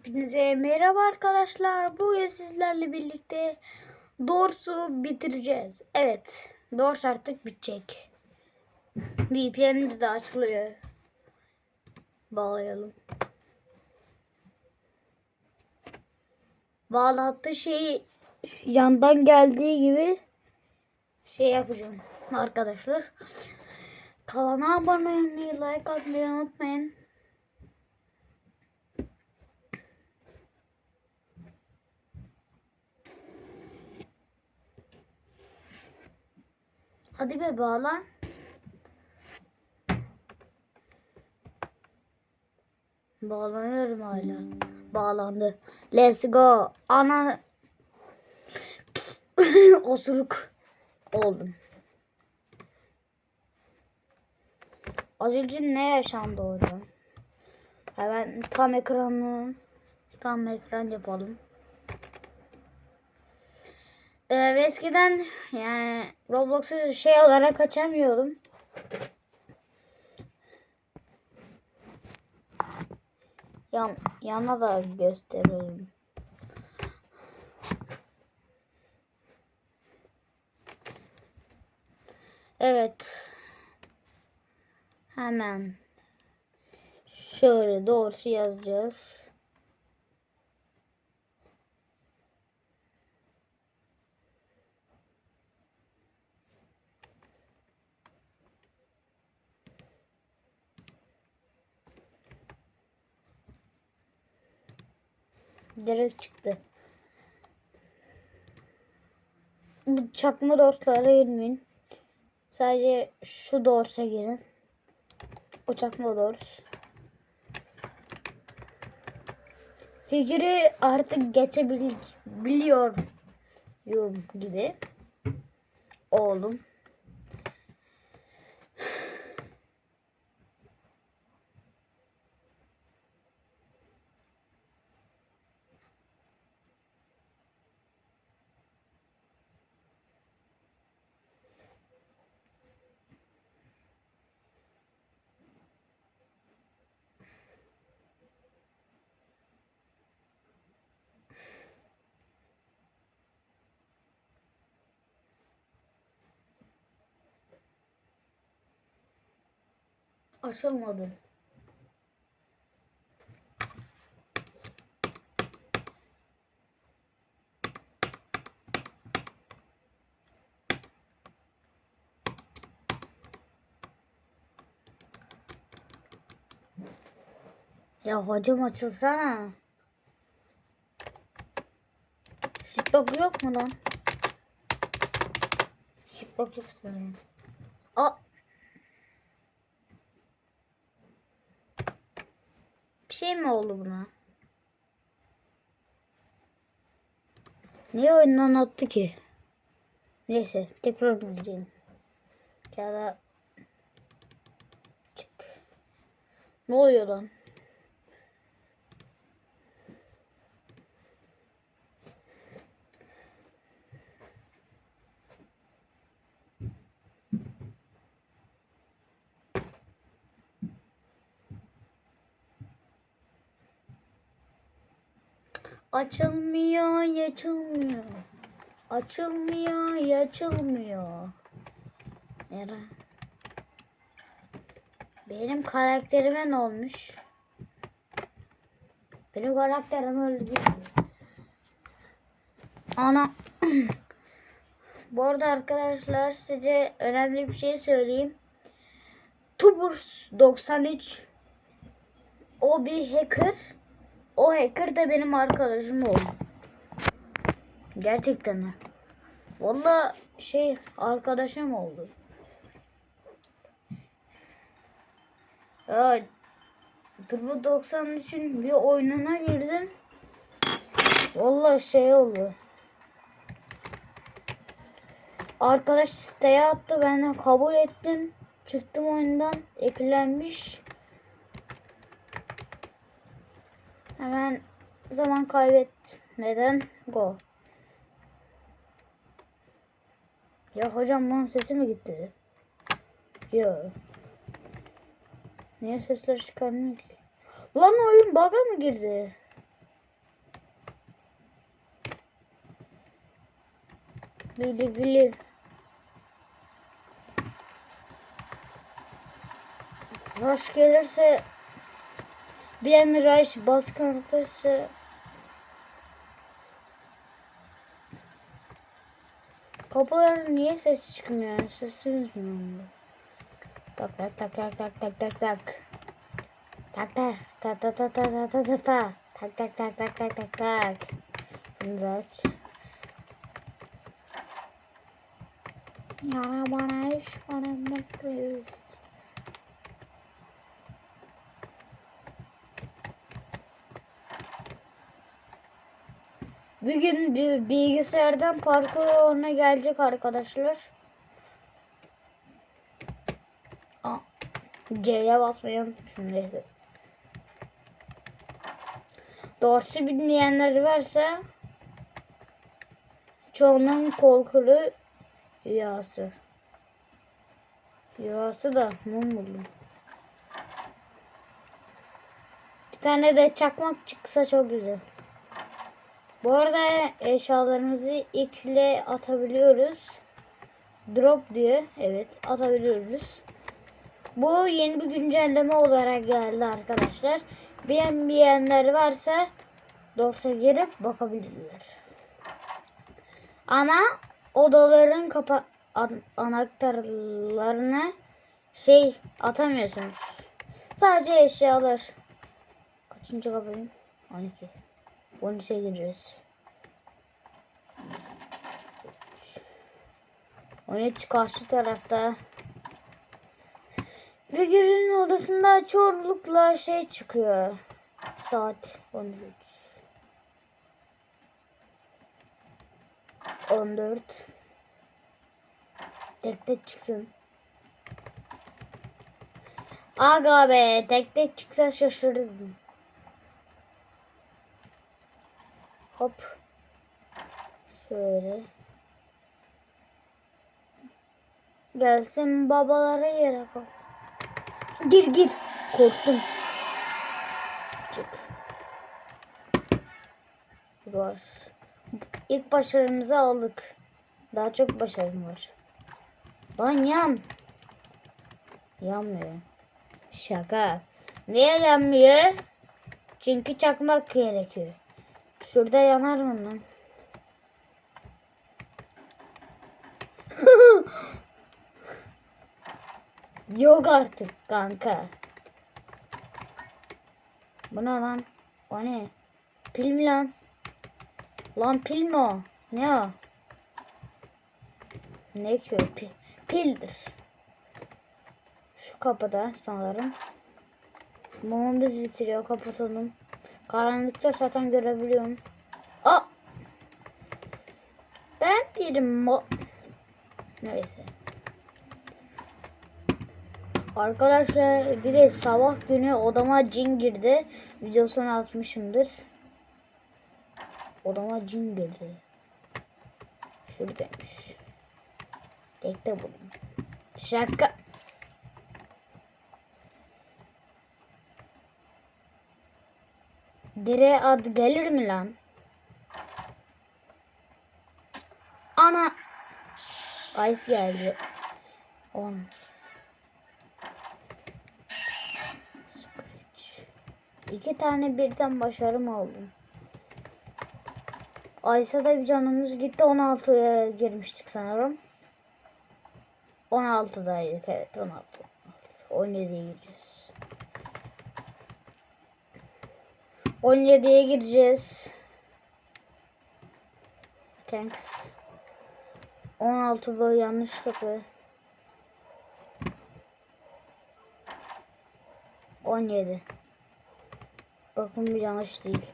Hepinize merhaba arkadaşlar. Bugün sizlerle birlikte Dors'u bitireceğiz. Evet. Dors artık bitecek. VPN'imiz de açılıyor. Bağlayalım. Bağlattığı şeyi yandan geldiği gibi şey yapacağım arkadaşlar. Kanala abone olmayı, like atmayı unutmayın. Hadi be bağlan. Bağlanıyorum hala. Bağlandı. Let's go. Ana. Osuruk oldum. Az önce ne yaşandı orada? Hemen tam ekranı tam ekran yapalım. Ee, eskiden yani Roblox'u şey olarak açamıyordum. Yan, yana da gösteriyorum. Evet. Hemen şöyle doğrusu yazacağız. Direkt çıktı. Bu çakma dorslara girmeyin. Sadece şu dorsa girin. O çakma dors. Figürü artık geçebiliyor gibi. Oğlum. Açılmadı. Ya hocam açılsana. Şıkbak yok mu lan? Şıkbak yok sanırım. Aa. Şey mi oldu buna? Niye oyundan attı ki? Neyse tekrar. Ya da çık. Ne oluyor lan? Açılmıyor, açılmıyor. Açılmıyor, açılmıyor. Nere? Benim karakterime ne olmuş? Benim karakterim öldü. Ana. Bu arada arkadaşlar size önemli bir şey söyleyeyim. Tubers 93 o bir hacker. O hacker da benim arkadaşım oldu. Gerçekten? Valla şey arkadaşım oldu. Ya Turbo 93'ün bir oyununa girdim. Valla şey oldu. Arkadaş siteye attı. Ben de kabul ettim. Çıktım oyundan. Eklenmiş. Hemen zaman kaybetmeden go. Ya hocam bunun sesi mi gitti? Yo. Niye sesler çıkarmıyor ki? Lan oyun bug'a mı girdi? Bili bili. Rush gelirse an Rush baskın atarsa Kapıların niye ses çıkmıyor? Sesimiz mi oldu? Tak tak tak tak tak tak tak tak. Tak tak tak tak tak tak tak tak tak tak. Tak tak tak tak tak tak tak. Bunu da aç. Yana bana iş bana mutluyuz. Bir bilgisayardan parkur oyuna gelecek arkadaşlar. C'ye basmayı unutmuşum neyse. Doğrusu bilmeyenler varsa çoğunun korkulu rüyası. Rüyası da mum buldum. Bir tane de çakmak çıksa çok güzel. Bu arada eşyalarımızı ikle atabiliyoruz. Drop diye evet atabiliyoruz. Bu yeni bir güncelleme olarak geldi arkadaşlar. Beğenmeyenler varsa Dort'a girip bakabilirler. Ama odaların kapa an- anahtarlarına şey atamıyorsunuz. Sadece eşyalar. Kaçıncı kapıyım? 12. 13'e gireceğiz. 13 karşı tarafta. Girinin odasında çoğunlukla şey çıkıyor. Saat 13. 14. Tek tek çıksın. Aga be tek tek çıksa şaşırdım. Hop. Şöyle. Gelsin babalara yere koy. Gir gir. Korktum. Çık. Var. İlk başarımızı aldık. Daha çok başarım var. Lan yan. Yanmıyor. Şaka. Niye yanmıyor? Çünkü çakmak gerekiyor. Şurada yanar mı lan? Yok artık kanka. Bu ne lan? O ne? Pil mi lan? Lan pil mi o? Ne o? Ne ki o? Pil. Pildir. Şu kapıda sanırım. Mumumuz bitiriyor. Kapatalım. Karanlıkta zaten görebiliyorum. Aa! Ben bir mo... Neyse. Arkadaşlar bir de sabah günü odama cin girdi. Videosunu atmışımdır. Odama cin girdi. Şuradaymış. Tekte buldum. Şaka. Dire ad gelir mi lan? Ana. Ice geldi. Scratch. İki tane birden başarım aldım. Ayşe'de bir canımız gitti. 16'ya girmiştik sanırım. 16'daydık evet 16. 17'ye gireceğiz. 17'ye gireceğiz. Thanks. 16 böyle yanlış kapı. 17. Bakın bir yanlış değil.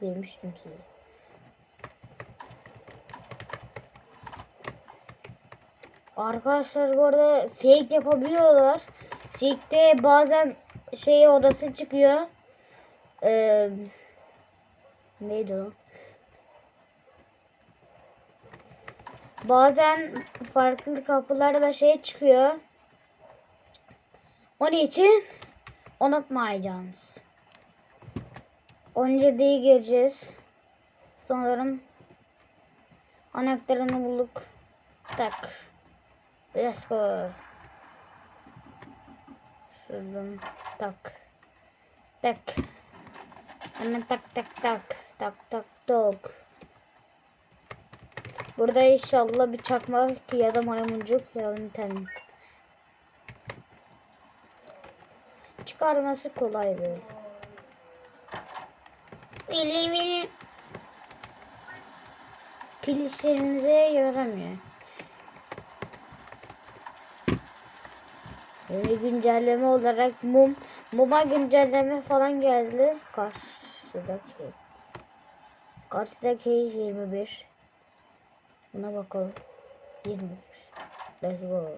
Demiştim size. Arkadaşlar bu arada fake yapabiliyorlar. Silk'te bazen şey odası çıkıyor. Ee, neydi o? Bazen farklı kapılarda şey çıkıyor. Onun için unutmayacaksınız. 17'yi gireceğiz. Sanırım Anahtarını bulduk. Tak. Let's go. Şuradan tak. Tak. Hemen tak tak tak. Tak tak tak. Burada inşallah bir çakmak ya da maymuncuk ya. Çıkarması kolaydı. Vili vili. Pil işlerinize yaramıyor. Yeni güncelleme olarak mum, muma güncelleme falan geldi. Karşıdaki. Karşıdaki 21. Buna bakalım. 21. Let's go.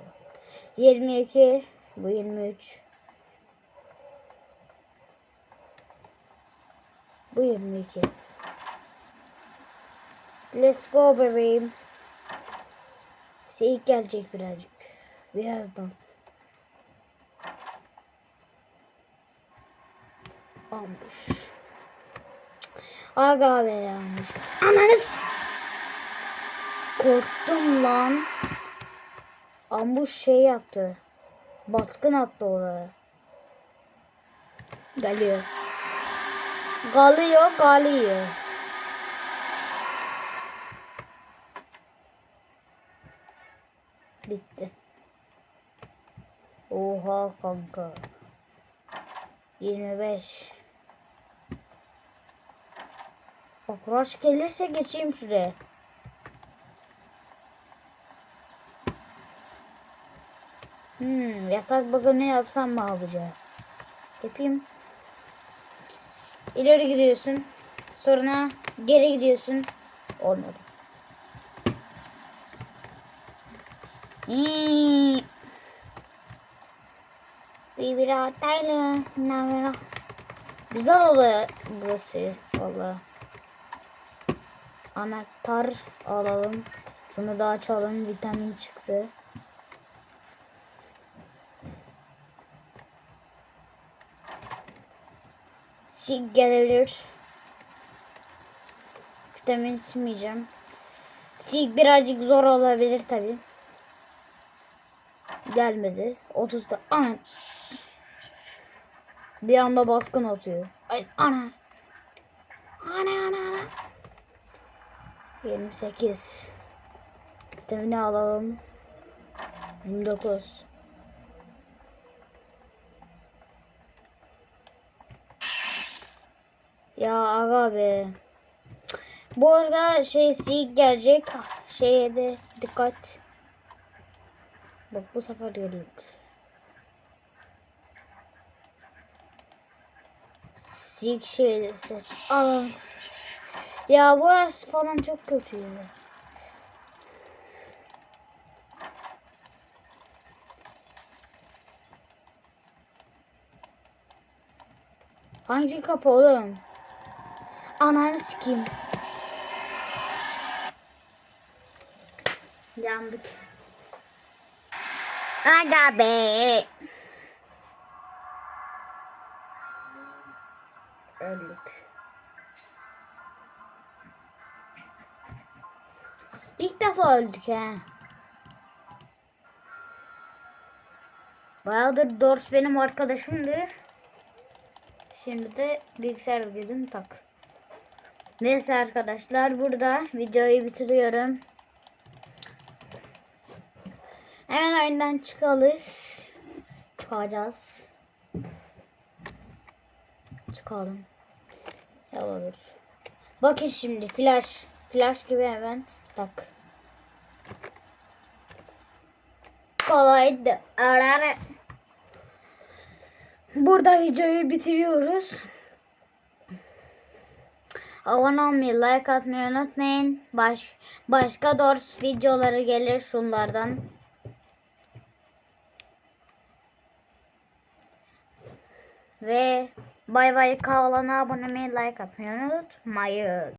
22. Bu 23. Bu 22. Let's go bebeğim. Seyit gelecek birazcık. Birazdan. Almış. Aga be yanlış. Ananız. Korktum lan. Ambuş şey yaptı. Baskın attı oraya. Geliyor. Galıyor, galıyor. Bitti. Oha kanka. 25. Rush gelirse geçeyim şuraya. Hmm, yatak bakın ne yapsam mı yapacağım? Yapayım. İleri gidiyorsun. Sonra geri gidiyorsun. Olmadı. Hmm. Bir bir hatayla. Güzel oluyor burası. Valla. Anahtar alalım. Bunu da açalım. Vitamin çıktı. Sig gelebilir. Vitamin içmeyeceğim. Sig birazcık zor olabilir tabi. Gelmedi. 30'da. Ana. Bir anda baskın atıyor. Ay ana. Ana ana. 28. Vitamini alalım. 29. Ya aga be. Bu arada şey sik gelecek. Şeye de dikkat. Bak bu sefer geliyor. Sik şey ses. Aa, ya bu ers falan çok kötü. Hangi kapı oğlum? Ananı sikeyim. Yandık. Aga be. Defa öldük ha. Bayağıdır Dors benim arkadaşımdı. Şimdi de bilgisayar girdim tak. Neyse arkadaşlar burada videoyu bitiriyorum. Hemen oyundan çıkalız. Çıkacağız. Çıkalım. Ya olur. Bakın şimdi flash. Flash gibi hemen tak. Kolaydı. Arara. Burada videoyu bitiriyoruz. Abone olmayı, like atmayı unutmayın. Baş, başka Dors videoları gelir şunlardan. Ve bay bay kanalına abone olmayı, like atmayı unutmayın.